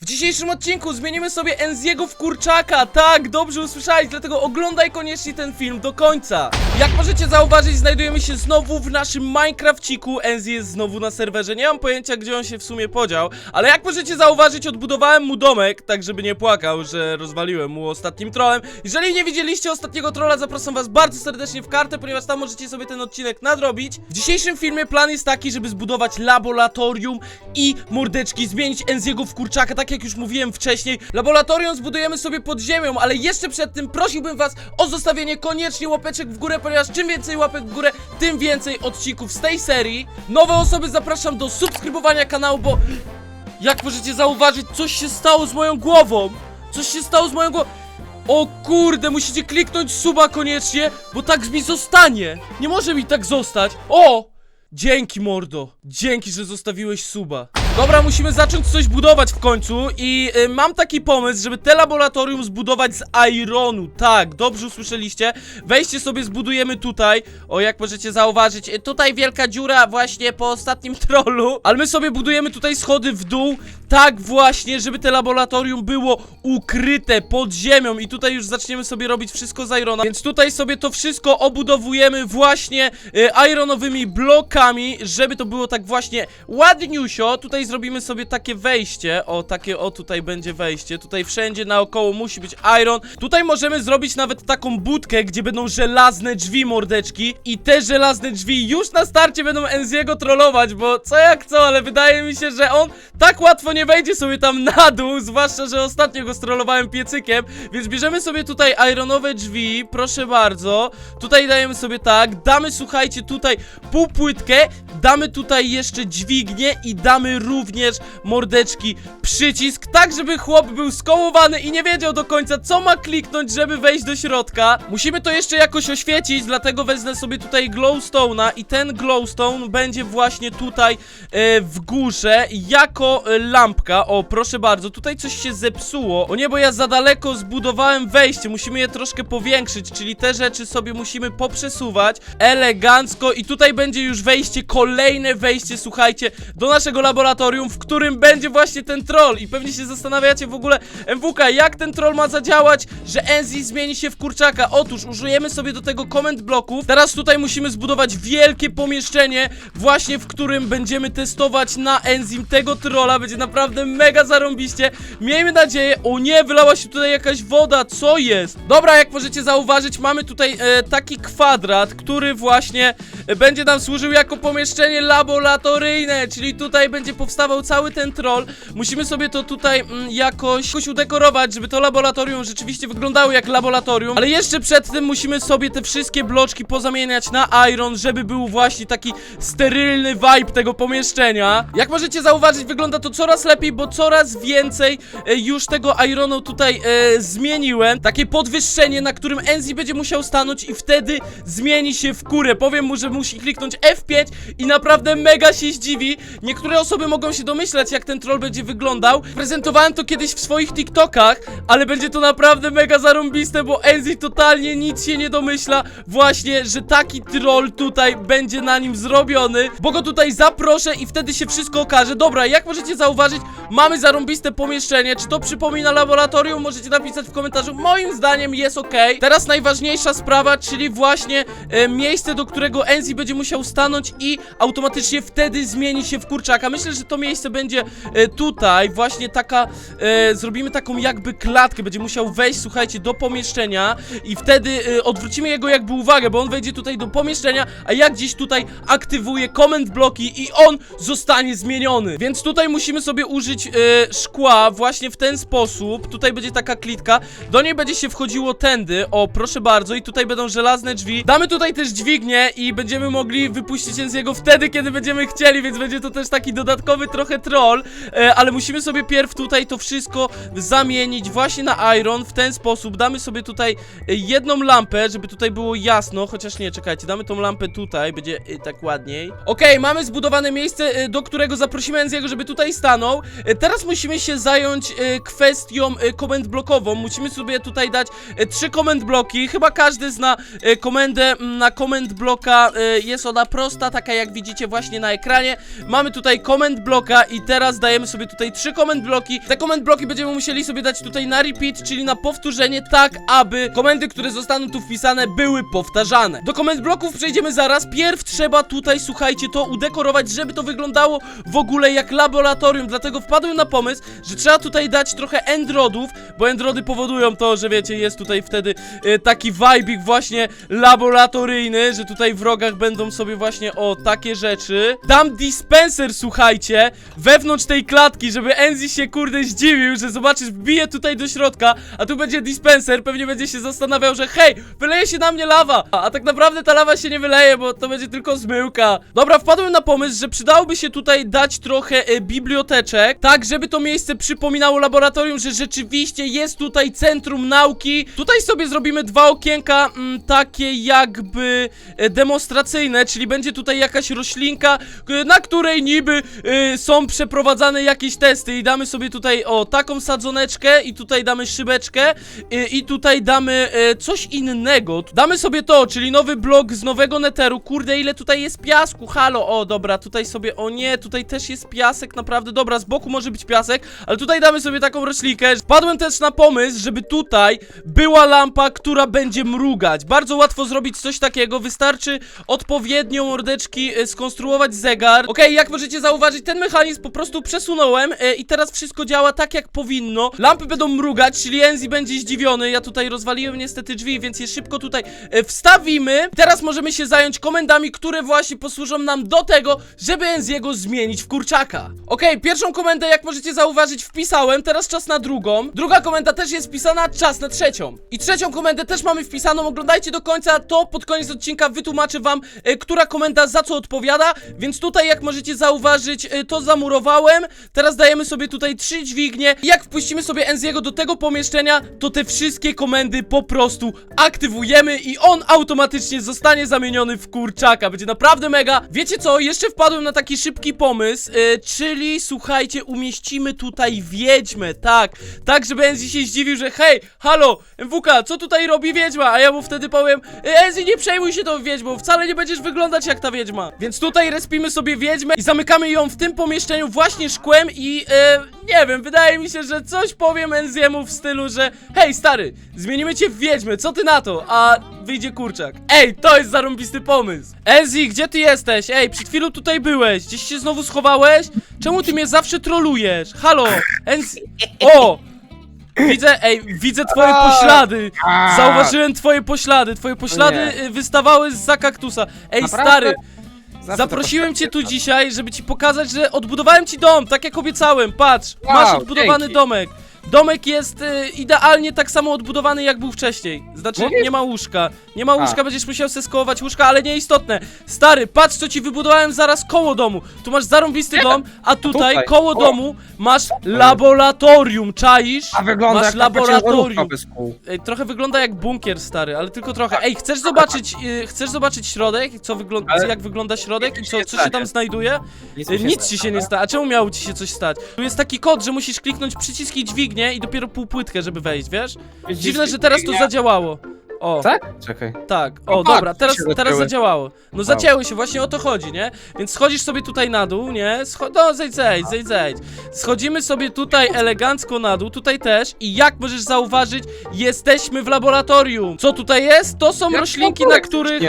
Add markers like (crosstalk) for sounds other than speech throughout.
W dzisiejszym odcinku zmienimy sobie Enziego w kurczaka, tak, dobrze usłyszałeś, dlatego oglądaj koniecznie ten film do końca. Jak możecie zauważyć, znajdujemy się znowu w naszym Minecrafciku, Enzi jest znowu na serwerze, nie mam pojęcia gdzie on się w sumie podział, ale jak możecie zauważyć, odbudowałem mu domek, tak żeby nie płakał, że rozwaliłem mu ostatnim trolem. Jeżeli nie widzieliście ostatniego trolla, zapraszam was bardzo serdecznie w kartę, ponieważ tam możecie sobie ten odcinek nadrobić. W dzisiejszym filmie plan jest taki, żeby zbudować laboratorium i mordeczki, zmienić Enziego w kurczaka, tak jak już mówiłem wcześniej. Laboratorium zbudujemy sobie pod ziemią, ale jeszcze przed tym prosiłbym was o zostawienie koniecznie łapeczek w górę, ponieważ czym więcej łapek w górę, tym więcej odcinków z tej serii. Nowe osoby zapraszam do subskrybowania kanału, bo jak możecie zauważyć, coś się stało z moją głową. Coś się stało z moją głową. O kurde, musicie kliknąć suba koniecznie, bo tak mi zostanie. Nie może mi tak zostać. O! Dzięki mordo, dzięki, że zostawiłeś suba. Dobra, musimy zacząć coś budować w końcu i y, mam taki pomysł, żeby te laboratorium zbudować z ironu. Tak, dobrze usłyszeliście. Wejście sobie zbudujemy tutaj. O, jak możecie zauważyć, y, tutaj wielka dziura właśnie po ostatnim (laughs) trollu. Ale my sobie budujemy tutaj schody w dół. Tak właśnie, żeby te laboratorium było ukryte pod ziemią i tutaj już zaczniemy sobie robić wszystko z irona. Więc tutaj sobie to wszystko obudowujemy właśnie y, ironowymi blokami, żeby to było tak właśnie ładniusio. Tutaj zrobimy sobie takie wejście. O, takie o tutaj będzie wejście. Tutaj wszędzie naokoło musi być iron. Tutaj możemy zrobić nawet taką budkę, gdzie będą żelazne drzwi mordeczki i te żelazne drzwi już na starcie będą Enziego trollować, bo co jak co, ale wydaje mi się, że on tak łatwo nie wejdzie sobie tam na dół, zwłaszcza, że ostatnio go strollowałem piecykiem, więc bierzemy sobie tutaj ironowe drzwi, proszę bardzo, tutaj dajemy sobie tak, damy słuchajcie tutaj półpłytkę, damy tutaj jeszcze dźwignię i damy również mordeczki przycisk, tak żeby chłop był skołowany i nie wiedział do końca co ma kliknąć, żeby wejść do środka. Musimy to jeszcze jakoś oświecić, dlatego wezmę sobie tutaj glowstone'a i ten glowstone będzie właśnie tutaj e, w górze jako e, lampka. O, proszę bardzo, tutaj coś się zepsuło. O nie, bo ja za daleko zbudowałem wejście, musimy je troszkę powiększyć, czyli te rzeczy sobie musimy poprzesuwać elegancko i tutaj będzie już wejście, kolejne wejście, słuchajcie, do naszego laboratorium, w którym będzie właśnie ten troll i pewnie się zastanawiacie w ogóle, MWK, jak ten troll ma zadziałać, że Enzi zmieni się w kurczaka. Otóż użyjemy sobie do tego comment bloków. Teraz tutaj musimy zbudować wielkie pomieszczenie, właśnie w którym będziemy testować na Enzim tego trolla. Będzie naprawdę mega zarąbiście. Miejmy nadzieję. O nie, wylała się tutaj jakaś woda. Co jest? Dobra, jak możecie zauważyć, mamy tutaj e, taki kwadrat, który właśnie e, będzie nam służył jako pomieszczenie laboratoryjne, czyli tutaj będzie powstawał cały ten troll. Musimy sobie to tutaj mm, jakoś, jakoś udekorować, żeby to laboratorium rzeczywiście wyglądało jak laboratorium. Ale jeszcze przed tym musimy sobie te wszystkie bloczki pozamieniać na iron, żeby był właśnie taki sterylny vibe tego pomieszczenia. Jak możecie zauważyć, wygląda to coraz lepiej, bo coraz więcej e, już tego ironu tutaj e, zmieniłem. Takie podwyższenie, na którym Enzi będzie musiał stanąć i wtedy zmieni się w kurę. Powiem mu, że musi kliknąć F5 i naprawdę mega się zdziwi. Niektóre osoby mogą się domyślać, jak ten troll będzie wyglądał. Prezentowałem to kiedyś w swoich TikTokach, ale będzie to naprawdę mega zarąbiste, bo Enzi totalnie nic się nie domyśla właśnie, że taki troll tutaj będzie na nim zrobiony, bo go tutaj zaproszę i wtedy się wszystko okaże. Dobra, jak możecie zauważyć, mamy zarąbiste pomieszczenie. Czy to przypomina laboratorium? Możecie napisać w komentarzu. Moim zdaniem jest ok. Teraz najważniejsza sprawa, czyli właśnie e, miejsce, do którego Enzi będzie musiał stanąć i automatycznie wtedy zmieni się w kurczaka. Myślę, że to miejsce będzie e, tutaj, właśnie taka, e, zrobimy taką jakby klatkę, będzie musiał wejść, słuchajcie, do pomieszczenia i wtedy e, odwrócimy jego jakby uwagę, bo on wejdzie tutaj do pomieszczenia, a ja gdzieś tutaj aktywuję comment bloki i on zostanie zmieniony. Więc tutaj musimy sobie użyć e, szkła właśnie w ten sposób. Tutaj będzie taka klitka, do niej będzie się wchodziło tędy, o proszę bardzo, i tutaj będą żelazne drzwi. Damy tutaj też dźwignię i będziemy mogli wypuścić się z jego wtedy, kiedy będziemy chcieli, więc będzie to też taki dodatkowy trochę troll, e, ale musimy sobie pierw tutaj to wszystko zamienić właśnie na iron w ten sposób. Damy sobie tutaj e, jedną lampę, żeby tutaj było jasno, chociaż nie, czekajcie, damy tą lampę tutaj, będzie e, tak ładniej. Okej, mamy zbudowane miejsce, e, do którego zaprosimy Enziego, żeby tutaj stanął. E, Teraz musimy się zająć e, kwestią e, komend blokową. Musimy sobie tutaj dać e, trzy komend bloki. Chyba każdy zna e, komendę na komend bloka. E, Jest ona prosta, taka jak widzicie właśnie na ekranie. Mamy tutaj komend bloka i teraz dajemy sobie tutaj trzy komend bloki. Te komend bloki będziemy musieli sobie dać tutaj na repeat, czyli na powtórzenie, tak aby komendy, które zostaną tu wpisane, były powtarzane. Do komend bloków przejdziemy zaraz. Pierw trzeba tutaj, słuchajcie, to udekorować, żeby to wyglądało w ogóle jak laboratorium. Dlatego wpadłem na pomysł, że trzeba tutaj dać trochę endrodów, bo endrody powodują to, że wiecie, jest tutaj wtedy e, taki vibik właśnie laboratoryjny, że tutaj w rogach będą sobie właśnie o takie rzeczy. Dam dispenser, słuchajcie, wewnątrz tej klatki, żeby Enzi się kurde zdziwił, że zobaczysz, wbije tutaj do środka, a tu będzie dispenser, pewnie będzie się zastanawiał, że hej, wyleje się na mnie lawa, a, tak naprawdę ta lawa się nie wyleje, bo to będzie tylko zmyłka. Dobra, wpadłem na pomysł, że przydałoby się tutaj dać trochę e, biblioteczek, tak żeby to miejsce przypominało laboratorium, że rzeczywiście jest tutaj centrum nauki. Tutaj sobie zrobimy dwa okienka, mm, takie jakby e, demonstracyjne, czyli będzie tutaj jakaś roślinka, na której niby e, są przeprowadzane jakieś testy i damy sobie tutaj o taką sadzoneczkę i tutaj damy szybeczkę e, i tutaj damy e, coś innego. Damy sobie to, czyli nowy blok z nowego neteru. Kurde, ile tutaj jest piasku, halo, o dobra, tutaj sobie, o nie, tutaj też jest piasek, naprawdę, dobra, z boku może być piasek, ale tutaj damy sobie taką roślinkę. Wpadłem też na pomysł, żeby tutaj była lampa, która będzie mrugać. Bardzo łatwo zrobić coś takiego, wystarczy odpowiednio mordeczki e, skonstruować zegar. Okej, jak możecie zauważyć, ten mechanizm po prostu przesunąłem e, i teraz wszystko działa tak jak powinno. Lampy będą mrugać, czyli Enzi będzie zdziwiony. Ja tutaj rozwaliłem niestety drzwi, więc je szybko tutaj e, wstawimy. Teraz możemy się zająć komendami, które właśnie posłużą nam do tego, żeby Enziego zmienić w kurczaka. Okej, pierwszą komendę, jak możecie zauważyć, wpisałem. Teraz czas na drugą. Druga komenda też jest wpisana, czas na trzecią. I trzecią komendę też mamy wpisaną. Oglądajcie do końca, to pod koniec odcinka wytłumaczę wam, e, która komenda za co odpowiada. Więc tutaj, jak możecie zauważyć, e, to zamurowałem. Teraz dajemy sobie tutaj trzy dźwignie. Jak wpuścimy sobie Enziego do tego pomieszczenia, to te wszystkie komendy po prostu aktywujemy i on automatycznie zostanie zamieniony w kurczaka. Będzie naprawdę mega. Wiecie co? Jeszcze wpadłem na taki szybki pomysł, e, czyli słuchajcie, umieścimy tutaj wiedźmę, tak. Tak, żeby Enzi się zdziwił, że hej, halo, MWK, co tutaj robi wiedźma? A ja mu wtedy powiem, "E, Enzi, nie przejmuj się tą wiedźmą, wcale nie będziesz wyglądać jak ta wiedźma. Więc tutaj respimy sobie wiedźmę i zamykamy ją w tym pomieszczeniu właśnie szkłem i e, nie wiem, wydaje mi się, że coś powiem Enziemu w stylu, że hej stary, zmienimy cię w wiedźmę, co ty na to? A wyjdzie kurczak. Ej, to jest zarąbisty pomysł. Enzi, gdzie ty jesteś? Ej, przed chwilą tutaj byłeś, gdzieś się znowu schowałeś? Czemu ty mnie zawsze trolujesz? Halo, Enzi... O! Widzę, ej, widzę twoje poślady. Zauważyłem twoje poślady. Twoje poślady y, wystawały za kaktusa. Ej, Naprawdę? stary, Zawsze zaprosiłem to cię tu dzisiaj, żeby ci pokazać, że odbudowałem ci dom, tak jak obiecałem. Patrz, Wow, masz odbudowany dzięki. domek. Domek jest y, idealnie tak samo odbudowany, jak był wcześniej. Znaczy, Mówisz? nie ma łóżka. Nie ma łóżka, będziesz musiał se skołować łóżka, ale nieistotne. Stary, patrz, co ci wybudowałem zaraz koło domu. Tu masz zarąbisty dom, a tutaj, tutaj. koło O. domu, masz laboratorium, czaisz? A wygląda masz jak laboratorium. bez kół. Ej, trochę wygląda jak bunkier stary, ale tylko trochę. Ej, chcesz zobaczyć, y, chcesz zobaczyć środek? Co wygląda, Ale jak wygląda środek i co, co się tam znajduje? Nic, mi się Nic ci się nie stanie. A czemu miało ci się coś stać? Tu jest taki kod, że musisz kliknąć przycisk i dźwignię i dopiero półpłytkę, żeby wejść, wiesz? Dziwne, że teraz to zadziałało. O, Tak? Czekaj. tak. O, patrz, dobra, teraz, się teraz zacięły. zadziałało. No zacięły się, właśnie o to chodzi, nie? Więc schodzisz sobie tutaj na dół, nie? Scho no, zejdź, zejdź, zejdź, zejdź. Schodzimy sobie tutaj elegancko na dół, tutaj też. I jak możesz zauważyć, jesteśmy w laboratorium. Co tutaj jest? To są Jak roślinki, na ogórek których...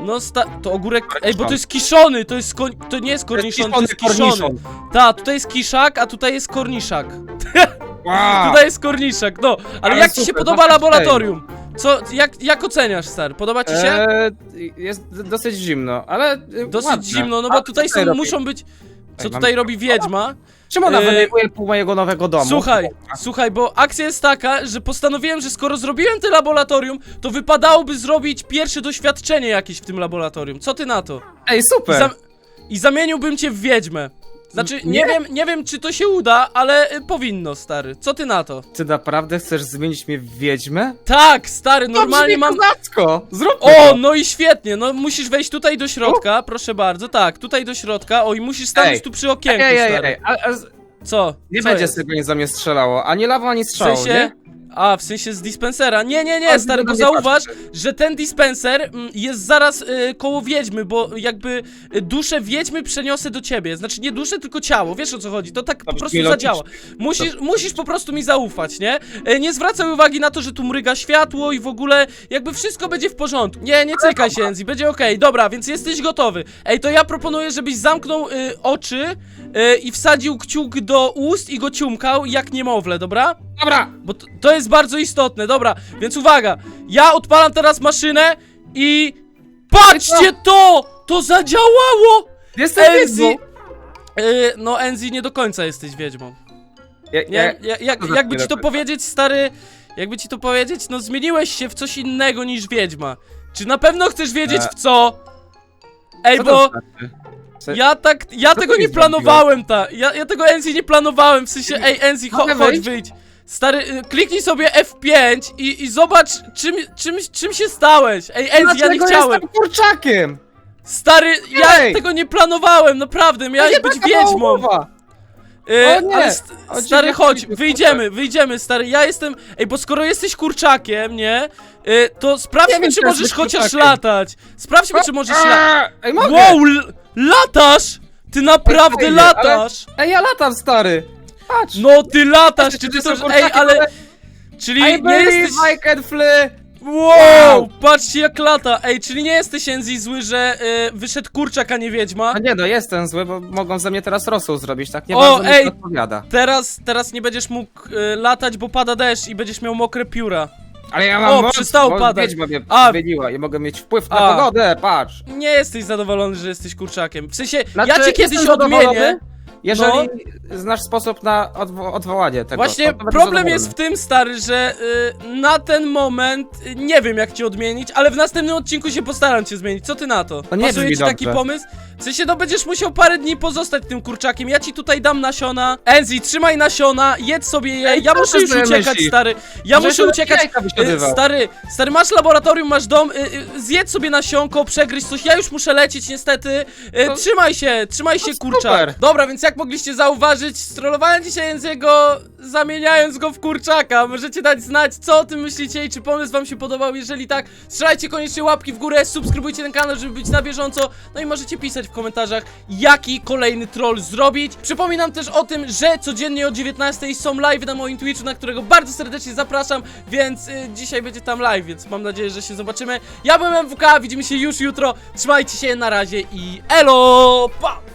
No sta... To ogórek... Ej, bo to jest kiszony, to jest koń... To nie jest korniszon, to jest kiszony kiszony. korniszon. Ta, tutaj jest kiszak, a tutaj jest korniszak. (laughs) Wow. Tutaj jest korniszak, no. Ale, Ale jak ci się super, podoba laboratorium? Co, jak, jak oceniasz, stary? Podoba ci się? Eee, jest dosyć zimno, ale e, Dosyć ładne. zimno, no A bo tutaj są, muszą być... Co Ej, mam- tutaj robi wiedźma? Czemu ona Eee, wynajmuje pół mojego nowego domu? Słuchaj, słuchaj, bo akcja jest taka, że postanowiłem, że skoro zrobiłem te laboratorium, to wypadałoby zrobić pierwsze doświadczenie jakieś w tym laboratorium. Co ty na to? Ej, I, super! zam I zamieniłbym cię w wiedźmę. Znaczy, nie, Nie. wiem, nie wiem, czy to się uda, ale y, powinno, stary. Co ty na to? Ty naprawdę chcesz zmienić mnie w wiedźmę? Tak, stary, normalnie to mam... kozacko! Zrób O, no i świetnie, no musisz wejść tutaj do środka, proszę bardzo, tak, tutaj do środka, o i musisz stanąć Ej. tu przy okienku, Ej, ej, stary. ej, a, a, z- Co? nie Co będzie jest? z tego nic za mnie strzelało, ani lawa, ani W strzału, sensie, nie? A, w sensie z dispensera. Nie, nie, nie, stary, bo nie zauważ, że ten dispenser mm, jest zaraz y, koło wiedźmy, bo jakby y, duszę wiedźmy przeniosę do ciebie. Znaczy nie duszę, tylko ciało, wiesz o co chodzi, to tak po brzmi prostu logicznie. zadziała. Musisz, musisz po prostu mi zaufać, nie? Y, Nie zwracaj uwagi na to, że tu mryga światło i w ogóle jakby wszystko będzie w porządku. Nie, nie cykaj się, Enzi, będzie okej. Dobra, więc jesteś gotowy. Ej, to ja proponuję, żebyś zamknął y, oczy y, i wsadził kciuk do ust i go ciumkał jak niemowlę, dobra? Dobra! Bo to, to jest bardzo istotne, dobra, więc uwaga, ja odpalam teraz maszynę i patrzcie to! To zadziałało! Jestem Enzi! Yy, no Enzi, nie do końca jesteś wiedźmą. Ja, Nie, ja, ja, jak, jakby ci to powiedzieć, stary, jakby ci to powiedzieć, no zmieniłeś się w coś innego niż wiedźma. Czy na pewno chcesz wiedzieć E. w co? Ej, co bo... Ja tak, ja Co tego nie planowałem, ta. Ja, ja tego Enzi nie planowałem, w sensie, ej Enzi, cho, chodź, wyjdź. Stary, y, kliknij sobie F5 i, i zobacz, czym, czym, czym się stałeś. Ej, Enzi, ja nie Dlaczego chciałem. jestem kurczakiem! Stary, ja Ej! tego nie planowałem, naprawdę, miałeś Nie być taka wiedźmą. umowa. Y, O nie, ale st o stary, chodź, wyjdziemy, wyjdziemy, stary, ja jestem... Ej, bo skoro jesteś kurczakiem, nie? Y, to sprawdźmy, wiem, czy czy możesz chociaż kurczakiem. latać. Sprawdźmy, czy możesz latać. Aaa, Ej, mogę! Wow, l- latasz! Ty naprawdę fajnie, latasz! Ej, ja latam, stary! Patrz! No ty latasz, Czy ty to... Ej, ale... Czyli I nie believe jesteś... I can fly! Wow! Patrzcie jak lata! Ej, czyli nie jesteś Enzi zły, że y, wyszedł kurczak, a nie wiedźma? A nie no, jestem zły, bo mogą ze mnie teraz rosół zrobić, tak? Nie O, bardzo mi ej! to odpowiada. Teraz, teraz nie będziesz mógł y, latać, bo pada deszcz i będziesz miał mokre pióra. Ale ja mam O, moc, przestało bo padać. Wiedźma mnie A. zmieniła i mogę mieć wpływ na A. pogodę, patrz! Nie jesteś zadowolony, że jesteś kurczakiem. W sensie, Znaczy, ja cię kiedyś jestem zadowolony, odmienię. Jeżeli znasz sposób na odwo odwołanie tego. Właśnie to problem jest w tym, stary, że y, na ten moment y, nie wiem jak cię odmienić, ale w następnym odcinku się postaram cię zmienić. Co ty na to? To nie Pasuje brzmi ci taki dobrze. pomysł? W sensie, no będziesz musiał parę dni pozostać tym kurczakiem. Ja ci tutaj dam nasiona. Enzi, trzymaj nasiona, jedz sobie je. Ej, Ja co muszę ty już sobie uciekać, stary. Ja Może muszę jeszcze uciekać. jajka Y. Stary, stary, masz laboratorium, masz dom, y, y, zjedz sobie nasionko, przegryź coś, ja już muszę lecieć niestety. Y, To- Trzymaj się, trzymaj się super. kurczak. Dobra, więc jak mogliście zauważyć, strollowałem dzisiaj Enziego, zamieniając go w kurczaka. Możecie dać znać, co o tym myślicie i czy pomysł wam się podobał. Jeżeli tak, strzelajcie koniecznie łapki w górę, subskrybujcie ten kanał, żeby być na bieżąco. No i możecie pisać w komentarzach, jaki kolejny troll zrobić. Przypominam też o tym, że codziennie o 19 są live na moim Twitchu, na którego bardzo serdecznie zapraszam, więc y, dzisiaj będzie tam live, więc mam nadzieję, że się zobaczymy. Ja byłem MWK, widzimy się już jutro. Trzymajcie się, na razie i elo! Pa!